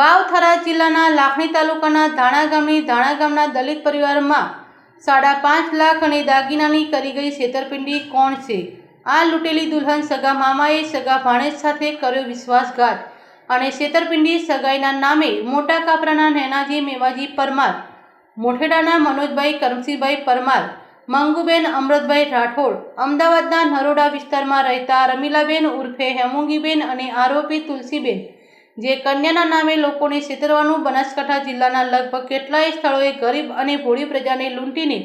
વાવથરા જિલ્લાના લાખણી તાલુકાના ધાણા ગામની ધાણા ગામના દલિત પરિવારમાં સાડા પાંચ લાખ અને દાગીનાની કરી ગઈ છેતરપિંડી કોણ છે? આ લૂંટેલી દુલ્હન સગા મામાએ સગા ભાણેજ સાથે કર્યો વિશ્વાસઘાત અને છેતરપિંડી સગાઈના નામે મોટા કાપરાના નેનાજી મેવાજી પરમાર મોઠેડાના મનોજભાઈ કરમસિંહભાઈ પરમાર, મંગુબેન અમૃતભાઈ રાઠોડ, અમદાવાદના નરોડા વિસ્તારમાં રહેતા રમીલાબેન ઉર્ફે હેમુંગીબેન અને આરોપી તુલસીબેન જે કન્યાના નામે લોકોને છેતરવાનું બનાસકાંઠા જિલ્લાના લગભગ કેટલાય સ્થળોએ ગરીબ અને ભોળી પ્રજાને લૂંટીને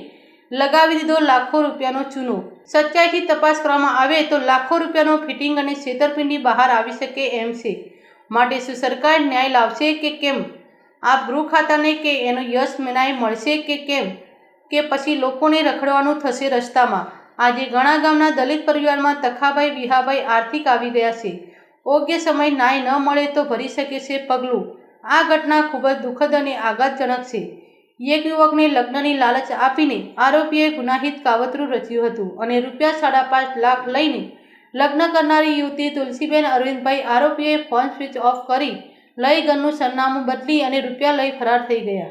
લગાવી દીધો લાખો રૂપિયાનો ચૂનો. સચ્ચાઈથી તપાસ કરવામાં આવે તો લાખો રૂપિયાનો ફિટિંગ અને છેતરપિંડી બહાર આવી શકે એમ છે. માટે શું સરકાર ન્યાય લાવશે કે કેમ? આ ગૃહ ખાતાને કે એનો યશ ન્યાય મળશે કે કેમ? કે પછી લોકોને રખડવાનું થશે રસ્તામાં? આજે ઘણા ગામના દલિત પરિવારમાં તખાભાઈ, વિહાભાઈ આર્થિક આવી ગયા છે. યોગ્ય સમય ન્યાય ન મળે તો ભરી શકે છે પગલું. આ ઘટના ખૂબ જ દુઃખદ અને આઘાતજનક છે. એક યુવકને લગ્નની લાલચ આપીને આરોપીએ ગુનાહિત કાવતરું રચ્યું હતું અને રૂપિયા સાડા પાંચ લાખ લઈને લગ્ન કરનારી યુવતી તુલસીબેન અરવિંદભાઈ આરોપીએ ફોન સ્વિચ ઓફ કરી લઈ ઘરનું સરનામું બદલી અને રૂપિયા લઈ ફરાર થઈ ગયા.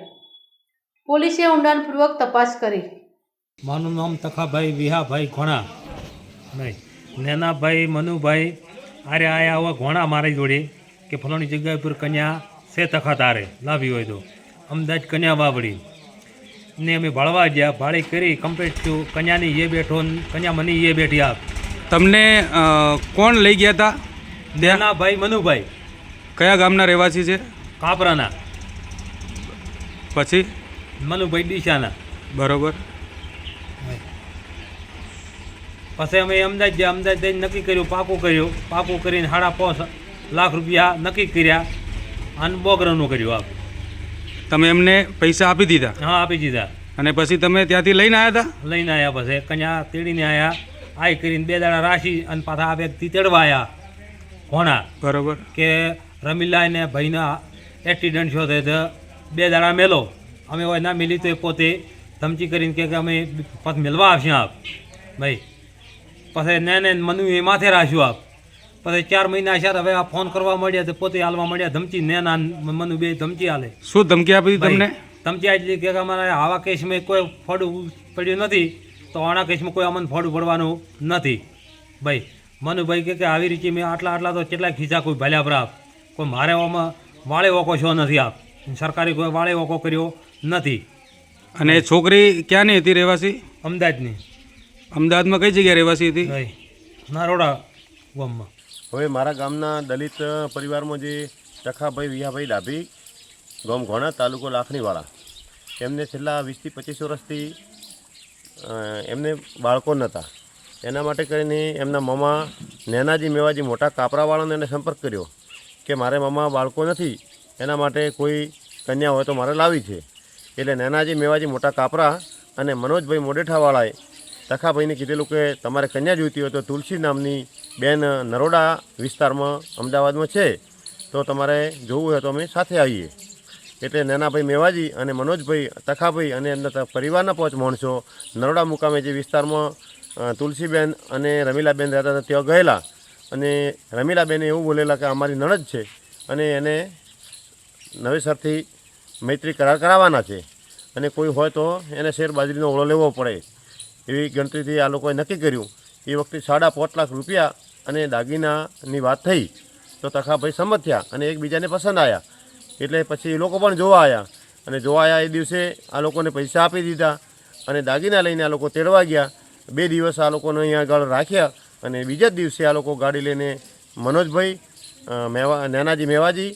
પોલીસે ઊંડાણપૂર્વક તપાસ કરી. મારું નામ તખાભાઈ વિહાભાઈ ઘોણા. નહીં. નેનાભાઈ મનુભાઈ આરે આયા આવા ઘોણા મારી જોડે કે ફલાણી જગ્યા ઉપર કન્યા છે તખા તારે. લાવી હોય તો. અમદાવાદ કન્યા વાવડી. ને અમે ભાળવા ગયા ભાળી કરી કમ્પ્લીટ થયું. કન્યાની એ બેઠો કન્યા મની એ બેઠી આપ. તમને કોણ લઈ ગયા હતા દે નેનાભાઈ મનુભાઈ. કયા ગામના રહેવાસી છે? કાપરાના. પછી? મનુભાઈ ડીસાના. બરોબર. પછી અમે અમદાવાદ ગયા અમદાવાદ જઈને નક્કી કર્યું પાકું કર્યું. પાકું કરીને સાડા પાંચ લાખ રૂપિયા નક્કી કર્યા અને બોગરાનું કર્યું આપ. તમે એમને પૈસા આપી દીધા? હા આપી દીધા. અને પછી તમે ત્યાંથી લઈને આવ્યા હતા લઈને આવ્યા પછી કન્યા તેડીને આવ્યા આઈ કરીને બે દાડા રાશી અને પાછા આ વ્યક્તિ તેડવા આવ્યા હોણા બરોબર. કે રમીલા ને ભાઈના એક્સિડન્ટ થયો છે તો બે દાડા મેલો. અમે ના મેલી તો એ પોતે ધમકી કરીને કે અમે મેળવા આવશે આપ. ભાઈ પછી ને ને મનુ એ માથે રાખ્યું આપ. પછી ચાર મહિના છે હવે આ ફોન કરવા મળ્યા તો પોતે હાલવા મળ્યા ધમકી ને ના મનુ બે ધમકી હાલે શું ધમકી આપી તમને? ધમકી આટલી કે અમારે આવા કેસમાં કોઈ ફોડું પડ્યું નથી તો આના કેસમાં કોઈ અમને ફોડું પડવાનું નથી. ભાઈ મનુભાઈ કે કે આવી રીતે મેં આટલા આટલા તો કેટલા ખીચા કોઈ ભલ્યા પ્રાપ કોઈ મારે આમાં વાળે ઓકો છો નથી આપ. સરકારી કોઈ વાળે ઓકો કર્યો નથી. અને છોકરી ક્યાંની હતી રહેવાસી? અમદાવાદની. અમદાવાદમાં કઈ જગ્યાએ રહેવાસી હતી? નારોડા ગામમાં. હવે મારા ગામના દલિત પરિવારમાં જે ચખાભાઈ વિહાભાઈ ડાભી ગામ ઘોણા તાલુકો લાખણીવાળા એમને છેલ્લા વીસથી પચીસ વર્ષથી એમને બાળકો નહોતા એના માટે કરીને એમના મમા નેનાજી મેવાજી મોટા કાપરાવાળાને એને સંપર્ક કર્યો કે મારે મમા બાળકો નથી એના માટે કોઈ કન્યા હોય તો મારે લાવી છે. એટલે નેનાજી મેવાજી મોટા કાપરા અને મનોજભાઈ મોડેઠાવાળાએ તખાભાઈને કીધેલું કે તમારે કન્યા જોઈતી હોય તો તુલસી નામની બેન નરોડા વિસ્તારમાં અમદાવાદમાં છે. તો તમારે જોવું હોય તો અમે સાથે આવીએ. એટલે નેનાભાઈ મેવાજી અને મનોજભાઈ તખાભાઈ અને એમના પરિવારના પાંચ માણસો નરોડા મુકામે જે વિસ્તારમાં તુલસીબેન અને રમીલાબેન રહેતા હતા, ત્યાં ગયેલા. અને રમીલાબેને એવું બોલેલા કે અમારી નણદ છે અને એને નવેસરથી મૈત્રી કરાર કરાવવાના છે. અને કોઈ હોય તો એને શેર બાજરીનો ઓળો લેવો પડે. એવી ગણતરીથી આ લોકોએ નક્કી કર્યું, એ વખતે સાડા પાંચ લાખ રૂપિયા અને દાગીનાની વાત થઈ, તો તખાભાઈ સંમત થયા અને એકબીજાને પસંદ આવ્યા એટલે પછી એ લોકો પણ જોવા આવ્યા અને જોવા આવ્યા એ દિવસે આ લોકોને પૈસા આપી દીધા અને દાગીના લઈને આ લોકો તેડવા ગયા. બે દિવસ આ લોકોને અહીંયા આગળ રાખ્યા અને બીજા જ દિવસે આ લોકો ગાડી લઈને મનોજભાઈ મેવા, નાનાજી મેવાજી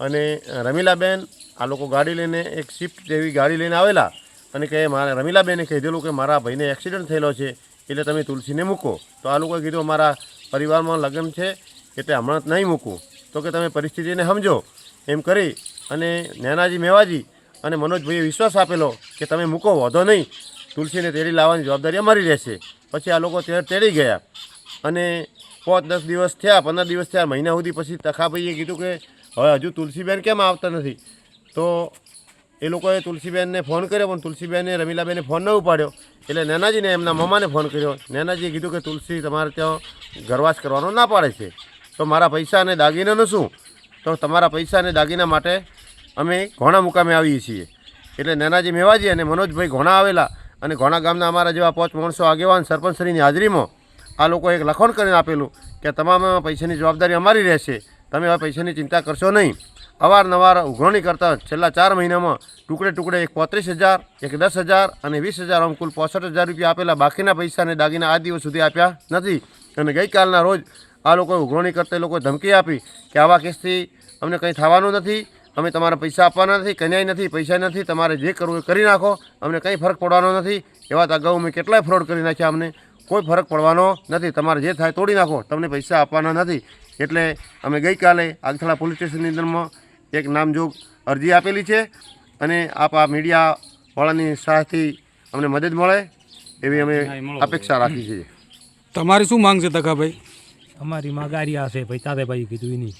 અને રમીલાબેન આ લોકો ગાડી લઈને એક સ્વિફ્ટ જેવી ગાડી લઈને આવેલા. અને કહે, મારા રમીલાબેને કીધેલું કે મારા ભાઈને એક્સિડન્ટ થયેલો છે, એટલે તમે તુલસીને મૂકો. તો આ લોકોએ કીધું અમારા પરિવારમાં લગ્ન છે, એટલે હમણાં જ નહીં મૂકું. તો કે, તમે પરિસ્થિતિને સમજો. એમ કરી અને નેનાજી મેવાજી અને મનોજભાઈએ વિશ્વાસ આપેલો કે, તમે મૂકો, વધો નહીં. તુલસીને તેડી લાવવાની જવાબદારી અમારી રહેશે. પછી આ લોકો ત્યાં તેડી ગયા. અને પાંચ દસ દિવસ થયા, પંદર દિવસ થયા, મહિના સુધી પછી તખાભાઈએ કીધું કે, હવે હજુ તુલસીબેન કેમ આવતા નથી? તો એ લોકોએ તુલસીબેનને ફોન કર્યો, પણ તુલસીબેને, રમીલાબેને ફોન ન ઉપાડ્યો. એટલે નેનાજીને એમના મમ્માને ફોન કર્યો. નેનાજીએ કીધું કે તુલસી તમારે ત્યાં ઘરવાસ કરવાનો ના પાડે છે. તો મારા પૈસા અને દાગીનાનું શું? તો તમારા પૈસા અને દાગીના માટે અમે ઘોણા મુકામે આવીએ છીએ. એટલે નેનાજી મેવાજી અને મનોજભાઈ ઘોણા આવેલા અને ઘોણા ગામના અમારા જેવા પાંચ માણસો આગેવાન સરપંચશ્રીની હાજરીમાં આ લોકોએ એક લખોણ કરીને આપેલું કે તમામ પૈસાની જવાબદારી અમારી રહેશે. તમે હવે પૈસાની ચિંતા કરશો નહીં. અવારનવાર ઉઘરણી કરતા છેલ્લા ચાર મહિનામાં ટુકડે ટુકડે એક પોત્રીસ હજાર, એક દસ હજાર અને વીસ હજાર આમ કુલ પોસઠ હજાર રૂપિયા આપેલા બાકીના પૈસાને દાગીના આ દિવસ સુધી આપ્યા નથી. અને ગઈકાલના રોજ આ લોકોએ ઉઘરણી કરતા એ લોકોએ ધમકી આપી કે આવા કેસથી અમને કંઈ થવાનું નથી, અમે તમારા પૈસા આપવાના નથી, કન્યાય નથી પૈસા નથી, તમારે જે કરવું એ કરી નાખો, અમને કંઈ ફરક પડવાનો નથી. એવા તો અગાઉ મેં કેટલાય ફ્રોડ કરી નાખ્યા અમને. કોઈ ફરક પડવાનો નથી. તમારે જે થાય તોડી નાખો. તમને પૈસા આપવાના નથી. એટલે અમે ગઈકાલે આગથળા પોલીસ સ્ટેશનની અંદરમાં એક નામજોગ અરજી આપેલી છે અને આપ આ મીડિયાવાળાની સહાયથી અમને મદદ મળે એવી અમે અપેક્ષા રાખી છીએ. તમારી શું માંગ છે તકાભાઈ અમારી માંગ આર્યા છે ભાઈ તાતે ભાઈ કીધું એની.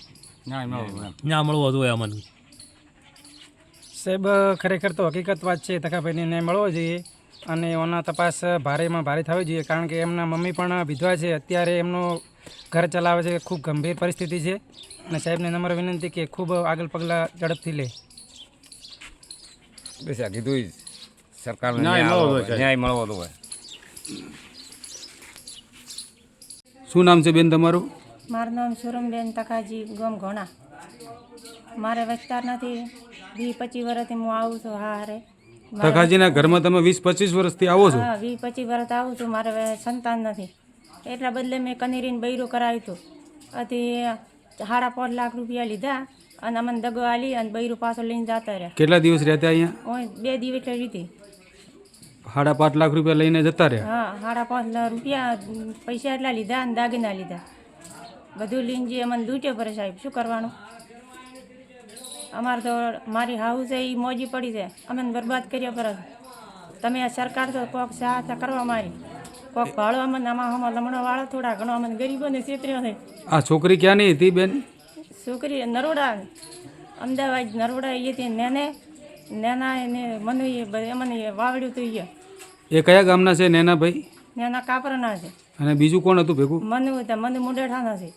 ના મળવો જોઈએ અમને. સાહેબ ખરેખર તો હકીકત વાત છે તકાભાઈને ન્યાય મળવો જોઈએ અને એના તપાસ ભારેમાં ભારે થવી જોઈએ કારણ કે એમના મમ્મી પણ વિધવા છે. અત્યારે એમનો ઘર ચલાવે છે ખૂબ ગંભીર પરિસ્થિતિ છે. અને સાહેબને નમ્ર વિનંતી કે ખૂબ આગળ પગલાં ઝડપથી લે. બસ આ કીધું સરકારને ન્યાય મળવો તો હોય શું નામ છે બેન તમારું? મારું નામ સુરમબેન તકાજી ગમ ઘણા. મારે વિસ્તારનાથી વીસ પચીસ વર્ષથી હું આવું છું હા હારે તકાજીના ઘરમાં તમે વીસ પચીસ વર્ષથી આવો છો? હા વીસ પચીસ વર્ષ આવું છું. મારે સંતાન નથી. એટલા બદલે મેં કનેરીને બૈરું કરાવ્યું હતું. અથી સાડા પાંચ લાખ રૂપિયા લીધા અને અમને દગો આલી અને બૈરું પાછો લઈને જતા રહ્યા. કેટલા દિવસ રહેતા અહીંયા? બે દિવસ લીધી સાડા પાંચ લાખ રૂપિયા લઈને જતા રહ્યા? હા સાડા પાંચ લાખ રૂપિયા પૈસા એટલા લીધા અને દાગીના લીધા. બધું લઈને જે અમને લૂંટ્યો પડે સાહેબ શું કરવાનું? અમારે તો મારી હાઉસ છે એ મોજી પડી છે. અમે બરબાદ કર્યા પર તમે આ સરકાર તો કોક સહાયતા કરવા મારી. કોક ભાડો અમને આમાં હમણાં લમણો વાળો થોડા ઘણો અમને ગરીબોને છેતર્યો છે. આ છોકરી ક્યાંની હતી બેન? છોકરી નરોડા અમદાવાદ નરોડા એ હતી નેને. નેના એને મને એ એ વાવડ્યું હતું એ એ કયા ગામના છે નેના ભાઈ નેના કાપરાના છે. અને બીજું કોણ હતું ભેગું? મનુ હતા મનુ મુંડેઠાના છે.